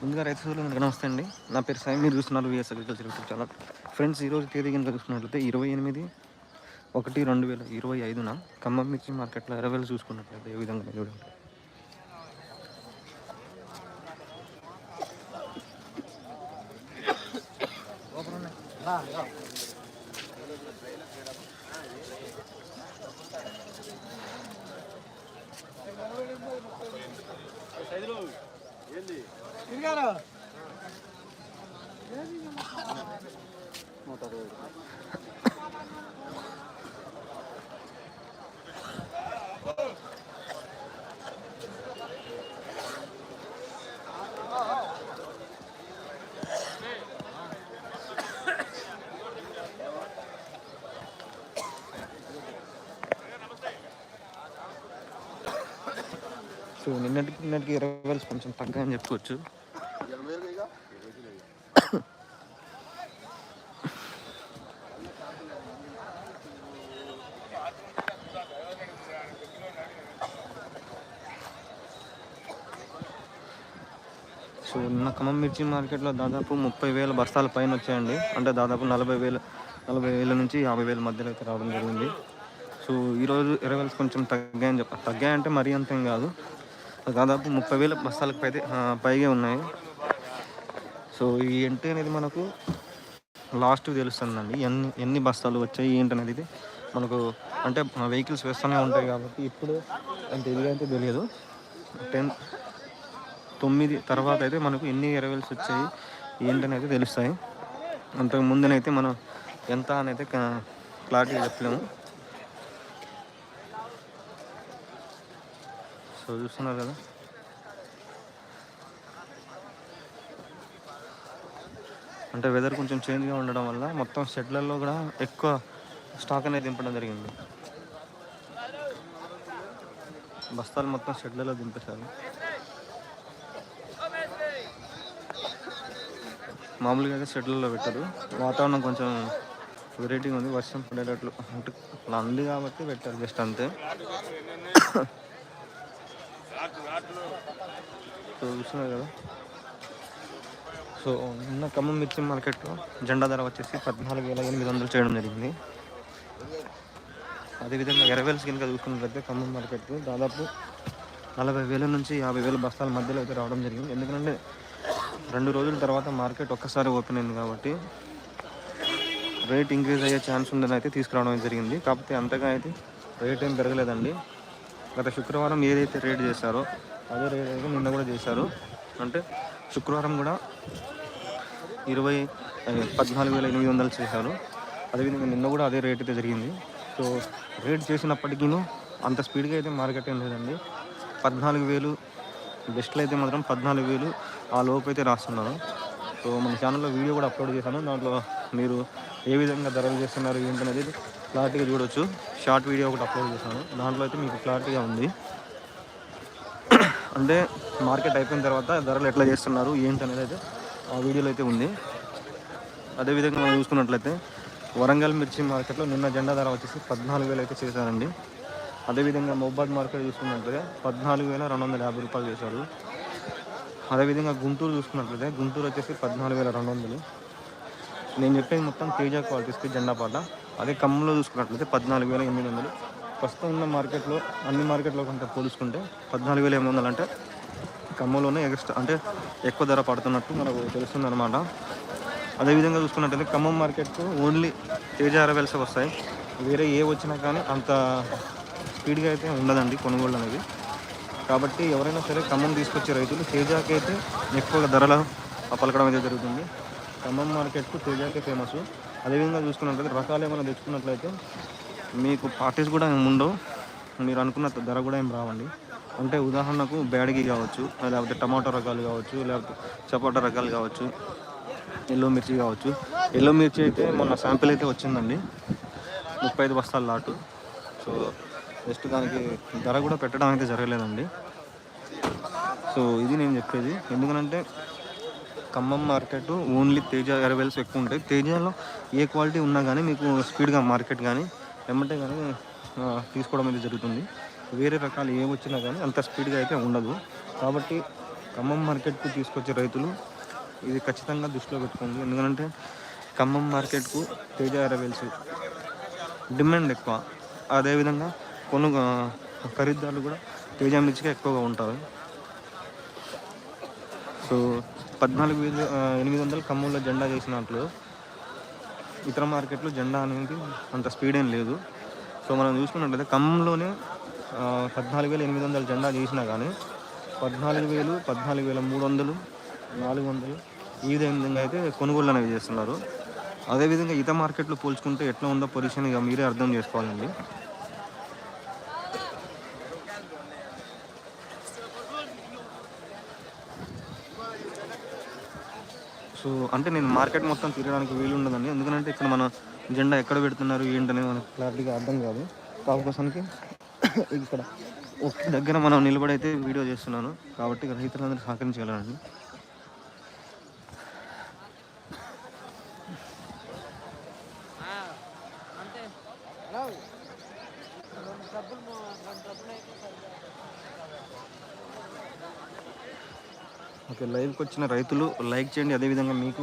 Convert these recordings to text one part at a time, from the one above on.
ముందుగా రైతు సోదరులకు నమస్తే అండి. నా పేరు సాయి. మీరు చూస్తున్నారు VS agriculture YouTube channel friends ఈరోజు తేదీ కనుక చూసుకున్నట్లయితే ఇరవై ఎనిమిది ఒకటి రెండు వేల ఇరవై ఐదున ఖమ్మం మిర్చి మార్కెట్లో ఇరవై వేలు చూసుకున్నట్లయితే ఏ విధంగా చూడండి. సో నిన్నటికి నిన్నటికి ఇరవై వేలు కొంచెం తగ్గని చెప్పుకోవచ్చు. సో నిన్న ఖమ్మం మిర్చి మార్కెట్లో దాదాపు ముప్పై వేల బస్తాల పైన వచ్చాయండి. అంటే దాదాపు నలభై వేల నలభై వేల నుంచి యాభై వేల మధ్యలో అయితే రావడం జరిగింది. సో ఈరోజు ఇరవై వేలు కొంచెం తగ్గాయని చెప్ప తగ్గాయంటే మరీ అంతేం కాదు. దాదాపు ముప్పై వేల బస్తాలకు పైతే పైగా ఉన్నాయి. సో ఈ ఎంట్రీ అనేది మనకు లాస్ట్ తెలుస్తుందండి. ఎన్ని ఎన్ని బస్తాలు వచ్చాయి ఏంటనేది ఇది మనకు అంటే వెహికల్స్ వేస్తూనే ఉంటాయి కాబట్టి ఇప్పుడు అంత అయితే తెలియదు. టెన్ తొమ్మిది తర్వాత అయితే మనకు ఎన్ని ఎరవెల్స్ వచ్చాయి ఏంటనేది తెలుస్తాయి. అంతకు ముందునైతే మనం ఎంత అనేది క్లారిటీ చెప్పలేము. సో చూస్తున్నారు కదా. అంటే వెదర్ కొంచెం చేంజ్గా ఉండడం వల్ల మొత్తం షెడ్లలో కూడా ఎక్కువ స్టాక్ అనేది దింపడం జరిగింది. బస్తాలు మొత్తం షెడ్లలో దింపేశారు. మామూలుగా అయితే షెడ్లలో పెట్టరు. వాతావరణం కొంచెం వెరైటీగా ఉంది. వర్షం పడేటట్లు అంటే అలా కాబట్టి పెట్టారు జస్ట్ అంతే. సో చూస్తున్నారు కదా. సో నిన్న ఖమ్మం మిర్చి మార్కెట్లో జెండా ధర వచ్చేసి పద్నాలుగు వేల ఎనిమిది వందలు చేయడం జరిగింది. అదేవిధంగా ఎరవేల్స్ కనుక చూసుకున్నట్లయితే ఖమ్మం మార్కెట్ దాదాపు నలభై వేల నుంచి యాభై వేల బస్తాల మధ్యలో అయితే రావడం జరిగింది. ఎందుకంటే రెండు రోజుల తర్వాత మార్కెట్ ఒక్కసారి ఓపెన్ అయింది కాబట్టి రేట్ ఇంక్రీజ్ అయ్యే ఛాన్స్ ఉందని అయితే తీసుకురావడం జరిగింది. కాకపోతే అంతగా అయితే రేట్ ఏం పెరగలేదండి. గత శుక్రవారం ఏదైతే రేట్ చేశారో అదే రేట్ అయితే నిన్న కూడా చేశారు. అంటే శుక్రవారం కూడా ఇరవై పద్నాలుగు వేల ఎనిమిది వందలు చేశారు. అదేవిధంగా నిన్న కూడా అదే రేట్ అయితే జరిగింది. సో రేట్ చేసినప్పటికీ అంత స్పీడ్గా అయితే మార్కెట్ ఏం లేదండి. పద్నాలుగు వేలు బెస్ట్లో అయితే మాత్రం పద్నాలుగు వేలు ఆ లోపు అయితే రాస్తున్నాను సో మన ఛానల్లో వీడియో కూడా అప్లోడ్ చేశాను. దాంట్లో మీరు ఏ విధంగా ధరలు చేస్తున్నారు ఏంటనేది క్లారిటీగా చూడొచ్చు. షార్ట్ వీడియో ఒకటి అప్లోడ్ చేశాను. దాంట్లో అయితే మీకు క్లారిటీగా ఉంది. అంటే మార్కెట్ అయిపోయిన తర్వాత ధరలు ఎట్లా చేస్తున్నారు ఏంటి అనేది అయితే ఆ వీడియోలో అయితే ఉంది. అదేవిధంగా మనం చూసుకున్నట్లయితే వరంగల్ మిర్చి మార్కెట్లో నిన్న జెండా ధర వచ్చేసి పద్నాలుగు వేలు అయితే చేశారండి. అదేవిధంగా మొబైల్ మార్కెట్ చూసుకున్నట్లయితే పద్నాలుగు వేల రెండు వందల యాభై రూపాయలు చేశారు. అదేవిధంగా గుంటూరు చూసుకున్నట్లయితే గుంటూరు వచ్చేసి పద్నాలుగు వేల రెండు వందలు. నేను చెప్పేది మొత్తం తేజ క్వాలిటీస్కి జెండా పాట. అదే ఖమ్మంలో చూసుకున్నట్లయితే పద్నాలుగు వేల ఎనిమిది వందలు. ప్రస్తుతం ఉన్న మార్కెట్లో అన్ని మార్కెట్లో కంటే పోల్చుకుంటే పద్నాలుగు వేల ఎనిమిది వందలు అంటే ఖమ్మంలోనే ఎక్స్ట్రా అంటే ఎక్కువ ధర పడుతున్నట్టు మనకు తెలుస్తుంది అనమాట అదేవిధంగా చూసుకున్నట్లయితే ఖమ్మం మార్కెట్లో ఓన్లీ తేజ అరవెల్సే వస్తాయి. వేరే ఏ వచ్చినా కానీ అంత స్పీడ్గా అయితే ఉండదండి కొనుగోళ్ళు అనేది కాబట్టి ఎవరైనా సరే ఖమ్మం తీసుకొచ్చే రైతులు తేజాకి అయితే ఎక్కువగా ధరలు పలకడం అయితే జరుగుతుంది. ఖమ్మం మార్కెట్కు తేజాకే ఫేమస్ అదేవిధంగా చూసుకున్నట్లయితే రకాలు ఏమైనా తెచ్చుకున్నట్లయితే మీకు పార్టీస్ కూడా ఏమి ఉండవు. మీరు అనుకున్న ధర కూడా ఏం రావండి. అంటే ఉదాహరణకు బ్యాడగి కావచ్చు లేకపోతే టమాటో రకాలు కావచ్చు లేకపోతే చపాటా రకాలు కావచ్చు ఎల్లో మిర్చి కావచ్చు. ఎల్లో మిర్చి అయితే మొన్న శాంపిల్ అయితే వచ్చిందండి. ముప్పై ఐదు బస్తాల లాటు సో జస్ట్ దానికి ధర కూడా పెట్టడం అయితే జరగలేదండి. సో ఇది నేను చెప్పేది. ఎందుకంటే Khammam market only Teja arrivals ఎక్కువ ఉంటాయి. తేజలో ఏ క్వాలిటీ ఉన్నా కానీ మీకు స్పీడ్గా మార్కెట్ కానీ ఎమ్మటే కానీ తీసుకోవడం అయితే జరుగుతుంది. వేరే రకాలు ఏమి వచ్చినా కానీ అంత స్పీడ్గా అయితే ఉండదు. కాబట్టి ఖమ్మం మార్కెట్కు తీసుకొచ్చే రైతులు ఇది ఖచ్చితంగా దృష్టిలో పెట్టుకోండి. ఎందుకంటే ఖమ్మం మార్కెట్కు తేజ ఎరవేల్స్ డిమాండ్ ఎక్కువ. అదేవిధంగా కొను ఖరీదారులు కూడా తేజ మిర్చిగా ఎక్కువగా ఉంటారు. సో పద్నాలుగు వేలు ఎనిమిది వందలు ఖమ్మంలో జెండా చేసినట్లు. ఇతర మార్కెట్లో జెండా అనేది అంత స్పీడ్ ఏం లేదు. సో మనం చూసుకున్నట్లయితే ఖమ్మంలోనే పద్నాలుగు వేల ఎనిమిది వందల జెండా చేసినా కానీ పద్నాలుగు వేలు పద్నాలుగు వేల మూడు వందలు నాలుగు వందలు ఈ విధంగా అయితే కొనుగోలు అనేవి చేస్తున్నారు. అదేవిధంగా ఇతర మార్కెట్లో పోల్చుకుంటే ఎట్లా ఉందో పొజిషన్ ఇక మీరే అర్థం చేసుకోవాలండి. సో అంటే నేను మార్కెట్ మొత్తం తిరగడానికి వీలు ఉండదండి. ఎందుకంటే ఇక్కడ మన జెండా ఎక్కడ పెడుతున్నారు ఏంటనేది మనకు క్లారిటీగా అర్థం కాదు. కాకపోసానికి ఇక్కడ ఒక దగ్గర మనం నిలబడైతే వీడియో చేస్తున్నాను. కాబట్టి రైతులందరూ సహకరించగలరండి. ఓకే లైవ్కి వచ్చిన రైతులు లైక్ చేయండి. అదేవిధంగా మీకు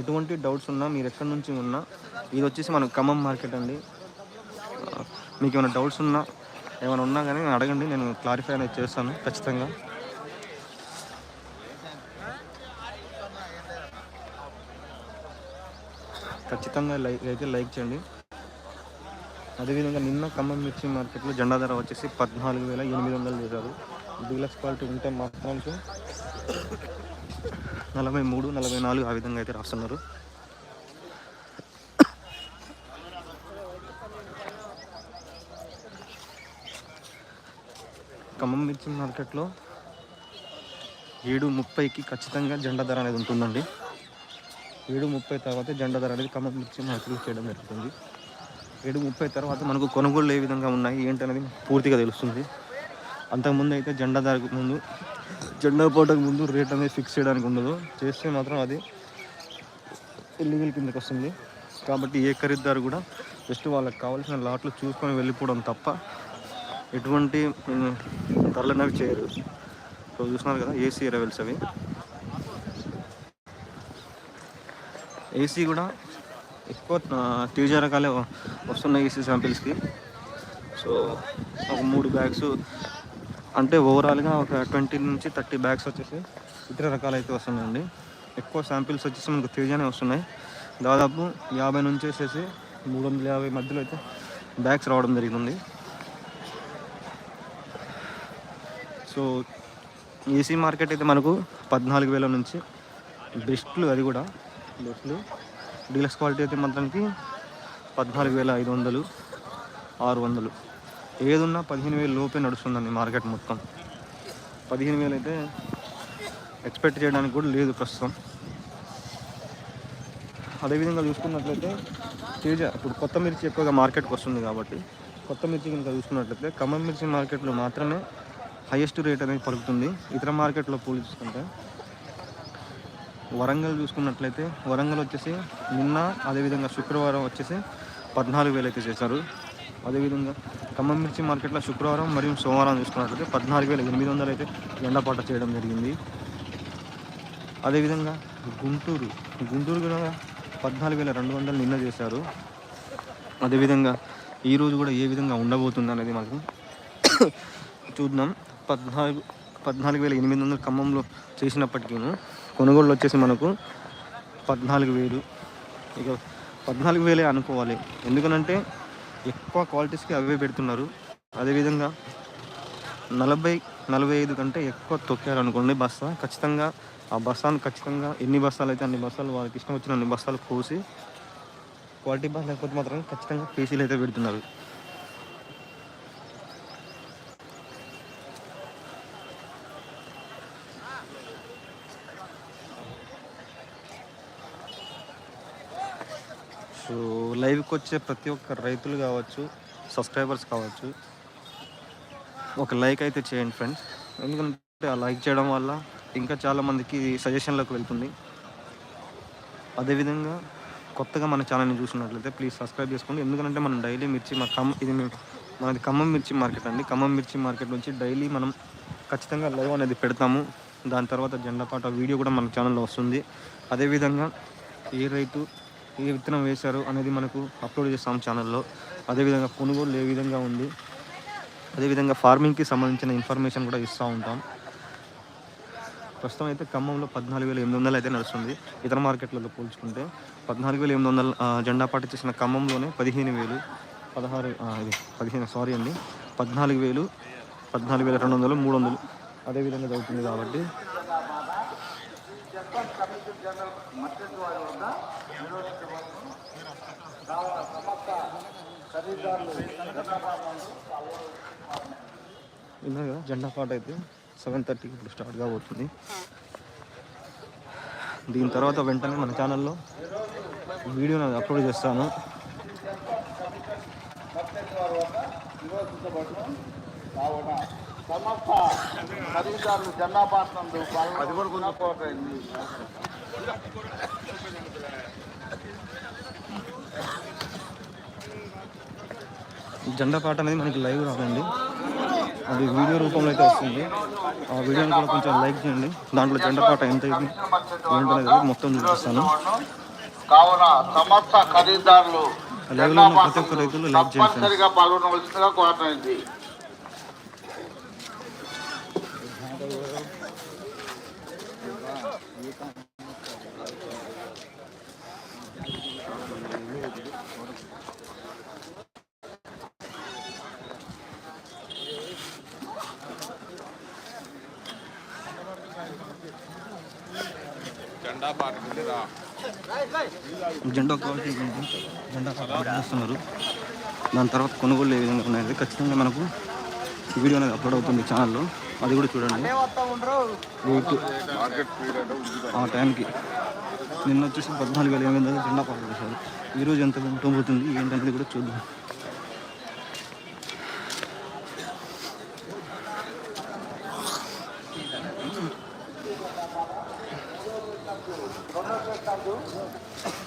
ఎటువంటి డౌట్స్ ఉన్నా మీరు ఎక్కడి నుంచి ఉన్నా ఇది వచ్చేసి మన ఖమ్మం మార్కెట్ అండి. మీకు ఏమైనా డౌట్స్ ఉన్నా ఏమైనా ఉన్నా కానీ అడగండి నేను క్లారిఫై అనేది చేస్తాను ఖచ్చితంగా. ఖచ్చితంగా లైక్ అయితే లైక్ చేయండి. అదేవిధంగా నిన్న ఖమ్మం మిర్చి మార్కెట్లో జెండా ధర వచ్చేసి పద్నాలుగు వేల ఎనిమిది వందలు చేశారు. డీలక్స్ క్వాలిటీ ఉంటే మాత్రానికి నలభై మూడు నలభై నాలుగు ఆ విధంగా అయితే రాస్తున్నారు. ఖమ్మం మిర్చి మార్కెట్లో ఏడు ముప్పైకి ఖచ్చితంగా జెండా ధర అనేది ఉంటుందండి. ఏడు ముప్పై తర్వాత జెండా ధర అనేది ఖమ్మం మిర్చి మార్కెట్లో చేయడం జరుగుతుంది. ఏడు ముప్పై తర్వాత మనకు కొనుగోళ్ళు ఏ విధంగా ఉన్నాయి ఏంటనేది పూర్తిగా తెలుస్తుంది. అంతకుముందు అయితే జెండా ధరకు ముందు జెండా పోటకు ముందు రేట్ అనేది ఫిక్స్ చేయడానికి ఉండదు. చేస్తే మాత్రం అది ఇల్లీగల్ కిందకి వస్తుంది. కాబట్టి ఏ ఖరీదారు కూడా జస్ట్ వాళ్ళకి కావాల్సిన లాట్లు చూసుకొని వెళ్ళిపోవడం తప్ప ఎటువంటి ఉమ్, ధరలు అనేవి చేయరు. సో చూస్తున్నారు కదా ఏసీ రెవెల్స్ అవి. ఏసీ కూడా ఎక్కువ తేజ రకాలే వస్తున్నాయి ఏసీ శాంపిల్స్కి సో ఒక మూడు బ్యాగ్స్ అంటే ఓవరాల్గా ఒక ట్వంటీ నుంచి థర్టీ బ్యాగ్స్ వచ్చేసి ఇతర రకాలు అయితే వస్తున్నాయండి. ఎక్కువ శాంపిల్స్ వచ్చేసి మనకు తేజానే వస్తున్నాయి. దాదాపు యాభై నుంచి వచ్చేసి మూడు వందల యాభై మధ్యలో అయితే బ్యాగ్స్ రావడం జరిగింది సో ఏసీ మార్కెట్ అయితే మనకు పద్నాలుగు వేల నుంచి బెస్ట్లు అది కూడా. బెస్ట్లు డీలక్స్ క్వాలిటీ అయితే మాత్రానికి పద్నాలుగు వేల ఐదు వందలు ఆరు వందలు. ఏదున్నా పదిహేను వేలు లోపే నడుస్తుందండి మార్కెట్ మొత్తం. పదిహేను వేలు అయితే ఎక్స్పెక్ట్ చేయడానికి కూడా లేదు ప్రస్తుతం. అదేవిధంగా చూసుకున్నట్లయితే తేజ ఇప్పుడు కొత్త మిర్చి ఎక్కువగా మార్కెట్కి వస్తుంది కాబట్టి కొత్త మిర్చి కనుక చూసుకున్నట్లయితే ఖమ్మం మిర్చి మార్కెట్లో మాత్రమే హైయెస్ట్ రేట్ అనేది పలుకుతుంది. ఇతర మార్కెట్లో పోల్చుకుంటే వరంగల్ చూసుకున్నట్లయితే వరంగల్ వచ్చేసి నిన్న అదేవిధంగా శుక్రవారం వచ్చేసి పద్నాలుగు వేలు అయితే చేశారు. అదేవిధంగా ఖమ్మం మిర్చి మార్కెట్లో శుక్రవారం మరియు సోమవారం చూసుకున్నట్లయితే పద్నాలుగు వేల ఎనిమిది వందలు అయితే ఎండపాట చేయడం జరిగింది. అదేవిధంగా గుంటూరు గుంటూరు కూడా పద్నాలుగు వేల రెండు వందలు నిన్న చేశారు. అదేవిధంగా ఈరోజు కూడా ఏ విధంగా ఉండబోతుంది అనేది మనకు చూద్దాం. పద్నాలుగు పద్నాలుగు వేల ఎనిమిది వందలు ఖమ్మంలో చేసినప్పటికీ కొనుగోళ్ళు వచ్చేసి మనకు పద్నాలుగు వేలు. ఇక పద్నాలుగు వేలే అనుకోవాలి. ఎందుకనంటే ఎక్కువ క్వాలిటీస్కి అవే పెడుతున్నారు. అదేవిధంగా నలభై నలభై ఐదు కంటే ఎక్కువ తొక్కారనుకోండి బస్తా ఖచ్చితంగా ఆ బస్తాను ఖచ్చితంగా ఎన్ని బస్తాలు అయితే అన్ని బస్తాలు వాళ్ళకి ఇష్టం వచ్చిన అన్ని బస్తాలు కోసి క్వాలిటీ బాగా లేకపోతే మాత్రం ఖచ్చితంగా పీసీలు అయితే పెడుతున్నారు సో లైవ్కి వచ్చే ప్రతి ఒక్క రైతులు కావచ్చు సబ్స్క్రైబర్స్ కావచ్చు ఒక లైక్ అయితే చేయండి ఫ్రెండ్స్ ఎందుకంటే ఆ లైక్ చేయడం వల్ల ఇంకా చాలామందికి సజెషన్లోకి వెళ్తుంది. అదేవిధంగా కొత్తగా మన ఛానల్ని చూసినట్లయితే ప్లీజ్ సబ్స్క్రైబ్ చేసుకోండి. ఎందుకంటే మనం డైలీ మిర్చి మా ఖమ్మం ఇది మనది ఖమ్మం మిర్చి మార్కెట్ అండి. ఖమ్మం మిర్చి మార్కెట్ నుంచి డైలీ మనం ఖచ్చితంగా లైవ్ అనేది పెడతాము. దాని తర్వాత జెండా పాట వీడియో కూడా మన ఛానల్లో వస్తుంది. అదేవిధంగా ఏ రైతు ఏ విత్తనం వేశారు అనేది మనకు అప్లోడ్ చేస్తాం ఛానల్లో. అదేవిధంగా కొనుగోలు ఏ విధంగా ఉంది అదేవిధంగా ఫార్మింగ్కి సంబంధించిన ఇన్ఫర్మేషన్ కూడా ఇస్తూ ఉంటాం. ప్రస్తుతం అయితే ఖమ్మంలో పద్నాలుగు వేల ఎనిమిది వందలు అయితే నడుస్తుంది. ఇతర మార్కెట్లలో పోల్చుకుంటే పద్నాలుగు వేల ఎనిమిది వందల జెండా పాట చేసిన ఖమ్మంలోనే పదిహేను వేలు పదహారు ఇది పదిహేను సారీ అండి పద్నాలుగు వేలు పద్నాలుగు వేల రెండు వందలు మూడు వందలు అదేవిధంగా జరుగుతుంది కాబట్టి విన్నారు కదా జెండా పాట అయితే సెవెన్ థర్టీకి ఇప్పుడు స్టార్ట్ కాబోతుంది. దీని తర్వాత వెంటనే మన ఛానల్లో వీడియోని అప్లోడ్ చేస్తాను. కావున సమస్త ఖరీదారులు జెండా అది కూడా పాట అనేది మనకి లైవ్ రాదండి. అది వీడియో రూపంలో అయితే వస్తుంది. ఆ వీడియోని కూడా కొంచెం లైక్ చేయండి. దాంట్లో జెండా పాట ఎంత ఏంటనేది మొత్తం చూపిస్తాను. కావున సమస్త ఖరీదారులు లైవ్లో ఉన్న ప్రతి ఒక్క రైతులు లైక్ చేయండి జెండా. జెండా చేస్తున్నారు. దాని తర్వాత కొనుగోలు ఏ విధంగా ఉన్నాయి ఖచ్చితంగా మనకు వీడియో అనేది అప్లోడ్ అవుతుంది ఛానల్లో అది కూడా చూడండి. ఆ టైంకి నిన్న వచ్చేసి పద్నాలుగు వేల ఎనిమిది వందలు జెండా పాట చేశారు. ఈరోజు ఎంత పోతుంది ఏంటనేది కూడా చూద్దాం.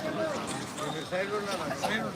Que me salga una manzana.